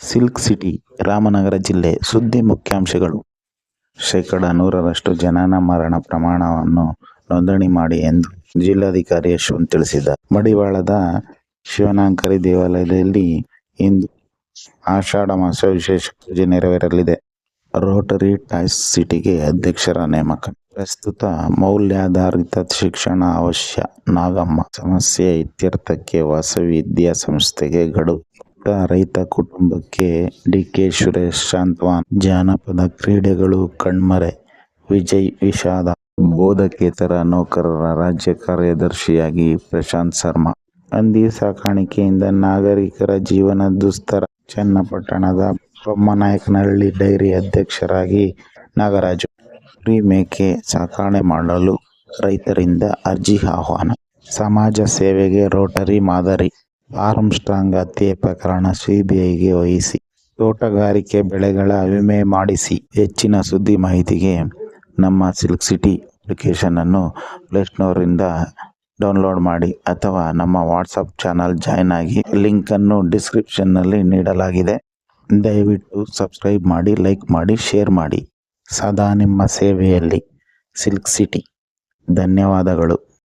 Silk city, Ramanagara ಜಿಲ್ಲೆ ಸುದ್ದಿ ಮುಖ್ಯಾಂಶಗಳು. ಶೇಕಡ ನೂರರಷ್ಟು ಜನನ ಮರಣ ಪ್ರಮಾಣವನ್ನು ನೋಂದಣಿ ಮಾಡಿ ಎಂದು ಜಿಲ್ಲಾಧಿಕಾರಿ ಯಶವಂತ್ ತಿಳಿಸಿದ್ದಾರೆ. ಮಡಿವಾಳದ ಶಿವನಾಂಕರಿ ದೇವಾಲಯದಲ್ಲಿ ಇಂದು ಆಷಾಢ ಮಾಸ ವಿಶೇಷ ಪೂಜೆ ನೆರವೇರಲಿದೆ. ರೋಟರಿ ಟಾಯ್ಸ್ ಸಿಟಿಗೆ ಅಧ್ಯಕ್ಷರ ನೇಮಕ. ಪ್ರಸ್ತುತ ಮೌಲ್ಯಾಧಾರಿತ ಶಿಕ್ಷಣ ಅವಶ್ಯ. ನಾಗಮ್ಮ ಸಮಸ್ಯೆ ಇತ್ಯರ್ಥಕ್ಕೆ ವಾಸವಿ ವಿದ್ಯಾಸಂಸ್ಥೆಗೆ ಗಡುವು. ಪುಟ್ಟ ರೈತ ಕುಟುಂಬಕ್ಕೆ ಡಿಕೆ ಸುರೇಶ್ ಸಾಂತ್ವಾನ್ ಜಾನಪದ ಕ್ರೀಡೆಗಳು ಕಣ್ಮರೆ. ವಿಜಯ್ ವಿಷಾದ ಬೋಧಕೇತರ ನೌಕರರ ರಾಜ್ಯ ಕಾರ್ಯದರ್ಶಿಯಾಗಿ ಪ್ರಶಾಂತ್ ಶರ್ಮಾ. ಹಂದಿ ಸಾಕಾಣಿಕೆಯಿಂದ ನಾಗರಿಕರ ಜೀವನ ದುಸ್ತರ. ಚನ್ನಪಟ್ಟಣದ ಬೊಮ್ಮನಾಯಕನಹಳ್ಳಿ ಡೈರಿ ಅಧ್ಯಕ್ಷರಾಗಿ ನಾಗರಾಜು. ಕುರಿ ಮೇಕೆ ಸಾಕಣೆ ಮಾಡಲು ರೈತರಿಂದ ಅರ್ಜಿ ಆಹ್ವಾನ. ಸಮಾಜ ಸೇವೆಗೆ ರೋಟರಿ ಮಾದರಿ. ಆರ್ಮ್ಸ್ಟ್ರಾಂಗ್ ಹತ್ಯೆ ಪ್ರಕರಣ ಸಿಬಿಐಗೆ ವಹಿಸಿ. ತೋಟಗಾರಿಕೆ ಬೆಳೆಗಳ ವಿಮೆ ಮಾಡಿಸಿ. ಹೆಚ್ಚಿನ ಸುದ್ದಿ ಮಾಹಿತಿಗೆ ನಮ್ಮ ಸಿಲ್ಕ್ ಸಿಟಿ ಅಪ್ಲಿಕೇಶನನ್ನು ಪ್ಲೇಸ್ಟೋರಿಂದ ಡೌನ್ಲೋಡ್ ಮಾಡಿ ಅಥವಾ ನಮ್ಮ ವಾಟ್ಸಪ್ ಚಾನಲ್ ಜಾಯ್ನ್ ಆಗಿ ಲಿಂಕನ್ನು ಡಿಸ್ಕ್ರಿಪ್ಷನ್ನಲ್ಲಿ ನೀಡಲಾಗಿದೆ. ದಯವಿಟ್ಟು ಸಬ್ಸ್ಕ್ರೈಬ್ ಮಾಡಿ, ಲೈಕ್ ಮಾಡಿ, ಶೇರ್ ಮಾಡಿ. ಸದಾ ನಿಮ್ಮ ಸೇವೆಯಲ್ಲಿ ಸಿಲ್ಕ್ ಸಿಟಿ. ಧನ್ಯವಾದಗಳು.